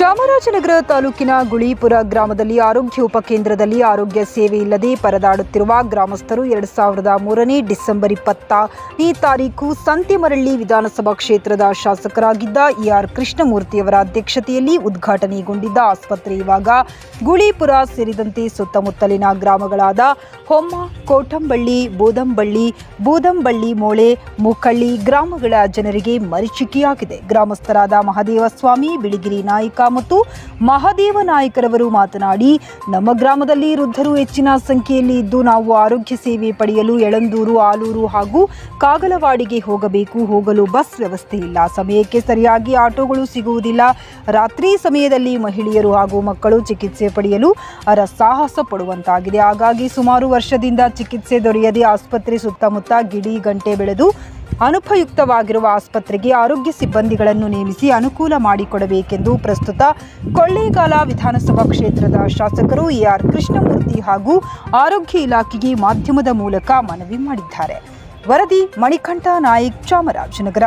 ಚಾಮರಾಜನಗರ ತಾಲೂಕಿನ ಗುಳೀಪುರ ಗ್ರಾಮದಲ್ಲಿ ಆರೋಗ್ಯ ಉಪಕೇಂದ್ರದಲ್ಲಿ ಆರೋಗ್ಯ ಸೇವೆ ಇಲ್ಲದೆ ಪರದಾಡುತ್ತಿರುವ ಗ್ರಾಮಸ್ಥರು ಎರಡು ಸಾವಿರದ ಮೂರನೇ ಡಿಸೆಂಬರ್ ಇಪ್ಪತ್ತನೇ ತಾರೀಕು ಸಂತೆಮರಳ್ಳಿ ವಿಧಾನಸಭಾ ಕ್ಷೇತ್ರದ ಶಾಸಕರಾಗಿದ್ದ ಇಆರ್ ಕೃಷ್ಣಮೂರ್ತಿಯವರ ಅಧ್ಯಕ್ಷತೆಯಲ್ಲಿ ಉದ್ಘಾಟನೆಗೊಂಡಿದ್ದ ಆಸ್ಪತ್ರೆ ಇವಾಗ ಗುಳೀಪುರ ಸೇರಿದಂತೆ ಸುತ್ತಮುತ್ತಲಿನ ಗ್ರಾಮಗಳಾದ ಹೊಮ್ಮ, ಕೋಟಂಬಳ್ಳಿ, ಬೋದಂಬಳ್ಳಿ, ಬೂದಂಬಳ್ಳಿ ಮೋಳೆ ಮುಕ್ಕಳ್ಳಿ ಗ್ರಾಮಗಳ ಜನರಿಗೆ ಮರೀಚಿಕೆಯಾಗಿದೆ. ಗ್ರಾಮಸ್ಥರಾದ ಮಹದೇವಸ್ವಾಮಿ, ಬಿಳಿಗಿರಿ ನಾಯಕ ಮತ್ತು ಮಹದೇವ ನಾಯಕರವರು ಮಾತನಾಡಿ, ನಮ್ಮ ಗ್ರಾಮದಲ್ಲಿ ವೃದ್ಧರು ಹೆಚ್ಚಿನ ಸಂಖ್ಯೆಯಲ್ಲಿ ಇದ್ದು ನಾವು ಆರೋಗ್ಯ ಸೇವೆ ಪಡೆಯಲು ಎಳಂದೂರು, ಆಲೂರು ಹಾಗೂ ಕಾಗಲವಾಡಿಗೆ ಹೋಗಬೇಕು. ಹೋಗಲು ಬಸ್ ವ್ಯವಸ್ಥೆ ಇಲ್ಲ. ಸಮಯಕ್ಕೆ ಸರಿಯಾಗಿ ಆಟೋಗಳು ಸಿಗುವುದಿಲ್ಲ. ರಾತ್ರಿ ಸಮಯದಲ್ಲಿ ಮಹಿಳೆಯರು ಹಾಗೂ ಮಕ್ಕಳು ಚಿಕಿತ್ಸೆ ಪಡೆಯಲು ಅರ ಸಾಹಸ ಪಡುವಂತಾಗಿದೆ. ಹಾಗಾಗಿ ಸುಮಾರು ವರ್ಷದಿಂದ ಚಿಕಿತ್ಸೆ ದೊರೆಯದೆ ಆಸ್ಪತ್ರೆ ಸುತ್ತಮುತ್ತ ಗಿಡಿ ಗಂಟೆ ಬೆಳೆದು ಅನುಪಯುಕ್ತವಾಗಿರುವ ಆಸ್ಪತ್ರೆಗೆ ಆರೋಗ್ಯ ಸಿಬ್ಬಂದಿಗಳನ್ನು ನೇಮಿಸಿ ಅನುಕೂಲ ಮಾಡಿಕೊಡಬೇಕೆಂದು ಪ್ರಸ್ತುತ ಕೊಳ್ಳೇಗಾಲ ವಿಧಾನಸಭಾ ಕ್ಷೇತ್ರದ ಶಾಸಕರು ಎಆರ್ ಕೃಷ್ಣಮೂರ್ತಿ ಹಾಗೂ ಆರೋಗ್ಯ ಇಲಾಖೆಗೆ ಮಾಧ್ಯಮದ ಮೂಲಕ ಮನವಿ ಮಾಡಿದ್ದಾರೆ. ವರದಿ ಮಣಿಕಂಠ ನಾಯಕ್ ಚಾಮರಾಜನಗರ.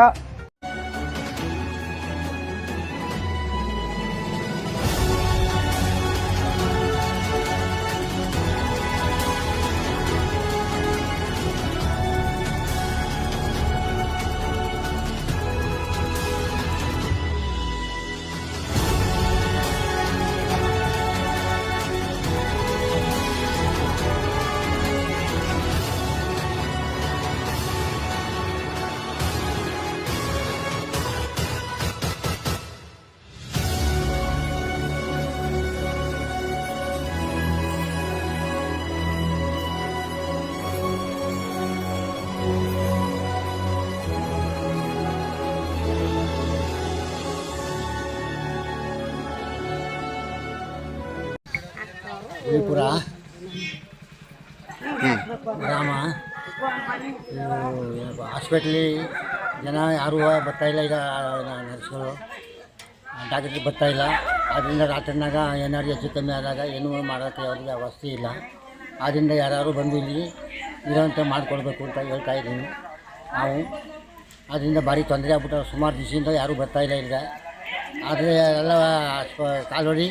ವಿಪುರ ಗ್ರಾಮ. ಹಾಸ್ಪಿಟ್ಲಿ ಜನ ಯಾರೂ ಬರ್ತಾಯಿಲ್ಲ ಇಲ್ಲ ಈಗ ನರ್ಸ್ಗಳು ಡಾಕ್ಟ್ರಿಗೆ ಬರ್ತಾಯಿಲ್ಲ ಆದ್ದರಿಂದ ರಾತ್ರಿನಾಗ ಏನಾದ್ರು ಹೆಚ್ಚು ಕಮ್ಮಿ ಆದಾಗ ಏನೂ ಮಾಡೋಕ್ಕೆ ಅವರಿಗೆ ವ್ಯವಸ್ಥೆ ಇಲ್ಲ. ಆದ್ದರಿಂದ ಯಾರು ಬಂದು ಇಲ್ಲಿ ಇರೋಂಥ ಮಾಡಿಕೊಡ್ಬೇಕು ಅಂತ ಹೇಳ್ತಾ ಇದ್ದೀನಿ ನಾವು. ಅದರಿಂದ ಭಾರಿ ತೊಂದರೆ ಆಗ್ಬಿಟ್ಟು ಸುಮಾರು ದಿವಸದಿಂದ ಯಾರೂ ಬರ್ತಾಯಿಲ್ಲ ಇಲ್ಲ ಈಗ. ಆದರೆ ಎಲ್ಲ ಕಾಲೋಡಿ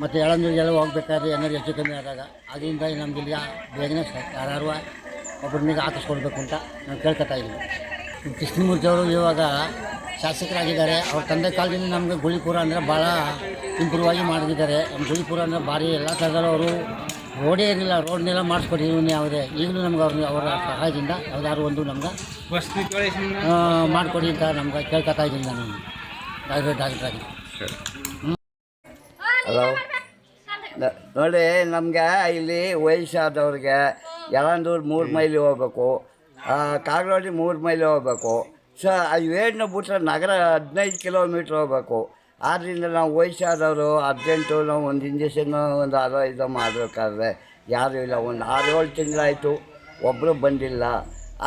ಮತ್ತು ಎಳಂದೂರಿಗೆಲ್ಲ ಹೋಗ್ಬೇಕಾದ್ರೆ ಏನಾದ್ರು ಹೆಚ್ಚು ಕಮ್ಮಿ ಆದಾಗ ಅದರಿಂದ ನಮ್ಗೆ ಇಲ್ಲಿ ಬೇಗನೆ ಯಾರು ಒಬ್ಬರನ್ನಿಗೆ ಹಾಕಿಸ್ಕೊಡ್ಬೇಕು ಅಂತ ನಾವು ಕೇಳ್ಕೊತಾ ಇದ್ದೀವಿ ಕೃಷ್ಣಮೂರ್ತಿ ಅವರು ಇವಾಗ ಶಾಸಕರಾಗಿದ್ದಾರೆ. ಅವ್ರ ತಂದೆ ಕಾಲದಿಂದ ನಮಗೆ ಗುಳಿಪುರ ಅಂದರೆ ಭಾಳ ಇಂಪ್ರೂವ್ ಆಗಿ ಮಾಡಿದ್ದಾರೆ. ನಮ್ಮ ಗುಳಿಪುರ ಅಂದರೆ ಭಾರಿ ಎಲ್ಲ ಥರದಲ್ಲೂ ಅವರು ರೋಡೇ ಇರಲಿಲ್ಲ. ರೋಡ್ನೆಲ್ಲ ಮಾಡಿಸ್ಕೊಟ್ಟಿದ್ದೀನಿ ಯಾವುದೇ. ಈಗಲೂ ನಮ್ಗೆ ಅವ್ರ ಅವರ ಸಹಾಯದಿಂದ ಯಾವುದಾದ್ರು ಒಂದು ನಮ್ಗೆ ಮಾಡಿಕೊಡಿ ಅಂತ ನಮ್ಗೆ ಕೇಳ್ಕೊತಾ ಇದ್ದೀನಿ ನಾನು. ಡಾಕ್ಟ್ರ್ ಡಾಕ್ಟ್ರಾಗಿ. ಹಲೋ ನೋಡಿ ನಮಗೆ ಇಲ್ಲಿ ವಯಸ್ಸಾದವ್ರಿಗೆ ಯಲಂದೂರು ಮೂರು ಮೈಲಿ ಹೋಗ್ಬೇಕು. ಕಾಗಲೋಡಿ ಮೂರು ಮೈಲಿ ಹೋಗ್ಬೇಕು. ಸೊ ಇವೇನು ಬಿಟ್ಟರೆ ನಗರ ಹದಿನೈದು ಕಿಲೋಮೀಟ್ರ್ ಹೋಗ್ಬೇಕು. ಆದ್ದರಿಂದ ನಾವು ವಯಸ್ಸಾದವರು ಅರ್ಜೆಂಟು ನಾವು ಒಂದು ಇಂಜೆಕ್ಷನ್ ಒಂದು ಆರೋ ಇದು ಮಾಡಬೇಕಾದ್ರೆ ಯಾರೂ ಇಲ್ಲ. ಒಂದು ಆರೇಳು ಏಳು ತಿಂಗಳಾಯಿತು ಒಬ್ಬರು ಬಂದಿಲ್ಲ.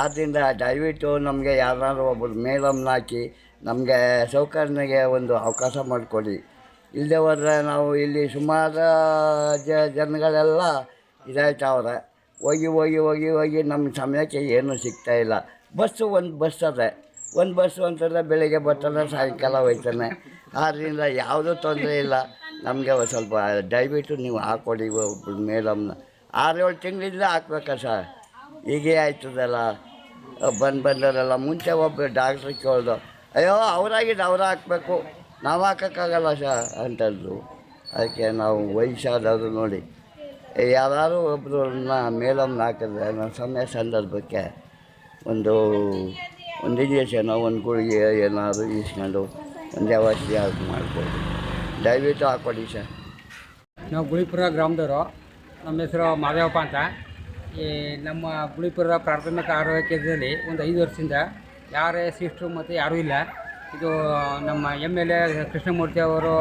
ಆದ್ದರಿಂದ ದಯವಿಟ್ಟು ನಮಗೆ ಯಾರಾದರೂ ಒಬ್ಬರು ಮೇಲಮ್ಮನ ಹಾಕಿ ನಮಗೆ ಸೌಕರ್ಯನಿಗೆ ಒಂದು ಅವಕಾಶ ಮಾಡಿಕೊಡಿ. ಇಲ್ಲದೆ ಹೋದರೆ ನಾವು ಇಲ್ಲಿ ಸುಮಾರು ಜ ಜನಗಳೆಲ್ಲ ಇದಾಯ್ತವ್ರೆ. ಹೋಗಿ ಹೋಗಿ ಹೋಗಿ ಹೋಗಿ ನಮ್ಮ ಸಮಯಕ್ಕೆ ಏನೂ ಸಿಗ್ತಾ ಇಲ್ಲ. ಬಸ್ಸು ಒಂದು ಬಸ್ ಅದೇ. ಒಂದು ಬಸ್ಸು ಅಂತಂದರೆ ಬೆಳಿಗ್ಗೆ ಬರ್ತಾನೆ ಸಾಯಂಕಾಲ ಹೋಯ್ತಾನೆ. ಆದ್ದರಿಂದ ಯಾವುದೂ ತೊಂದರೆ ಇಲ್ಲ. ನಮಗೆ ಸ್ವಲ್ಪ ದಯವಿಟ್ಟು ನೀವು ಹಾಕ್ಕೊಡಿ ಮೇಡಮ್ನ. ಆರು ಏಳು ತಿಂಗಳಿಂದ ಹಾಕ್ಬೇಕಾ ಸರ್? ಹೀಗೆ ಆಯ್ತದಲ್ಲ. ಬಂದು ಬಂದವರೆಲ್ಲ ಮುಂಚೆ ಒಬ್ಬರು ಡಾಕ್ಟ್ರಿಗೆ ಕೇಳ್ದು, ಅಯ್ಯೋ ಅವರಾಗಿದ್ದು ಅವ್ರು ಹಾಕ್ಬೇಕು. ನಾವು ಹಾಕೋಕ್ಕಾಗಲ್ಲ ಶ ಅಂಥದ್ದು ಅದಕ್ಕೆ ನಾವು ವಯಸ್ಸಾದವರು ನೋಡಿ. ಯಾರು ಒಬ್ಬರನ್ನ ಮೇಲಮ್ನ ಹಾಕಿದ್ರೆ ನಮ್ಮ ಸಮಯ ಸಂದರ್ಭಕ್ಕೆ ಒಂದು ಒಂದು ಇಂಜೆಕ್ಷನೋ ಒಂದು ಗುಳಿಗೆ ಏನಾದರೂ ಇಸ್ಕೊಂಡು ಒಂದು ವ್ಯವಸ್ಥೆ ಆಗಿ ಮಾಡ್ಬೋದು. ದಯವಿಟ್ಟು ಹಾಕ್ಕೊಡಿ ಸರ್. ನಾವು ಗುಳಿಪುರ ಗ್ರಾಮದವರು. ನಮ್ಮ ಹೆಸರು ಮಾದೇವಪ್ಪ ಅಂತ. ಈ ನಮ್ಮ ಗುಳಿಪುರ ಪ್ರಾಥಮಿಕ ಆರೋಗ್ಯ ಕೇಂದ್ರದಲ್ಲಿ ಒಂದು ಐದು ವರ್ಷದಿಂದ ಯಾರೇ ಸಿಸ್ಟ್ರು ಮತ್ತು ಯಾರೂ ಇಲ್ಲ. ಇದು ನಮ್ಮ ಎಂ ಎಲ್ ಎ ಕೃಷ್ಣಮೂರ್ತಿ ಅವರು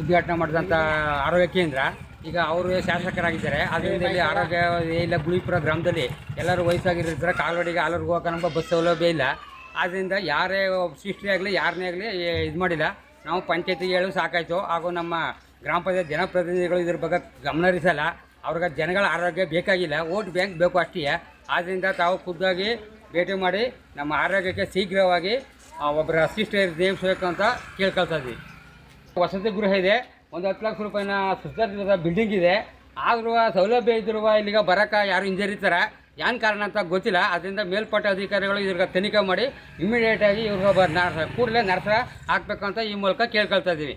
ಉದ್ಘಾಟನೆ ಮಾಡಿದಂಥ ಆರೋಗ್ಯ ಕೇಂದ್ರ. ಈಗ ಅವರು ಶಾಸಕರಾಗಿದ್ದಾರೆ. ಅದರಿಂದ ಇಲ್ಲಿ ಆರೋಗ್ಯ ಇಲ್ಲ, ಗುಳಿಪುರ ಗ್ರಾಮದಲ್ಲಿ ಎಲ್ಲರೂ ವಯಸ್ಸಾಗಿರ್ತಾರೆ. ಕಾಲ್ವಡಿಗೆ ಆಲೂರಿಗೆ ಹೋಗೋಕೆ ಬಸ್ ಸೌಲಭ್ಯ ಇಲ್ಲ. ಆದ್ದರಿಂದ ಯಾರೇ ಸಿಸ್ಟ್ರಿ ಆಗಲಿ ಯಾರನ್ನೇ ಆಗಲಿ ಇದು ಮಾಡಿಲ್ಲ. ನಾವು ಪಂಚಾಯತಿಗೆ ಹೇಳು ಸಾಕಾಯಿತು. ಹಾಗೂ ನಮ್ಮ ಗ್ರಾಮ ಪಂಚಾಯತ್ ಜನಪ್ರತಿನಿಧಿಗಳು ಇದ್ರ ಬಗ್ಗೆ ಗಮನ ಹರಿಸಲ್ಲ ಅವ್ರಿಗೆ ಜನಗಳ ಆರೋಗ್ಯ ಬೇಕಾಗಿಲ್ಲ. ಓಟ್ ಬ್ಯಾಂಕ್ ಬೇಕು ಅಷ್ಟೇ. ಆದ್ದರಿಂದ ತಾವು ಖುದ್ದಾಗಿ ಭೇಟಿ ಮಾಡಿ ನಮ್ಮ ಆರೋಗ್ಯಕ್ಕೆ ಶೀಘ್ರವಾಗಿ ಒಬ್ಬರ ಅಸಿಸ್ಟೆಂಟ್ ನೇಮಿಸಬೇಕು ಅಂತ ಕೇಳ್ಕೊಳ್ತಾ ಇದ್ವಿ. ವಸತಿ ಗೃಹ ಇದೆ, ಒಂದು ಹತ್ತು ಲಕ್ಷ ರೂಪಾಯಿನ ಸುಸಜ್ಜಿತ ಬಿಲ್ಡಿಂಗ್ ಇದೆ. ಆದರೂ ಸೌಲಭ್ಯ ಇದ್ದಿರುವ ಇಲ್ಲಿಗೆ ಬರೋಕ್ಕೆ ಯಾರು ಹಿಂಜರಿತಾರೆ? ಏನು ಕಾರಣ ಅಂತ ಗೊತ್ತಿಲ್ಲ. ಅದರಿಂದ ಮೇಲ್ಪಟ್ಟ ಅಧಿಕಾರಿಗಳು ಇದ್ರ ತನಿಖೆ ಮಾಡಿ ಇಮಿಡಿಯೇಟಾಗಿ ಇವ್ರಿಗೆ ನರ್ಸ, ಕೂಡಲೇ ನರ್ಸ ಹಾಕ್ಬೇಕು ಅಂತ ಈ ಮೂಲಕ ಕೇಳ್ಕೊಳ್ತಾ ಇದ್ದೀವಿ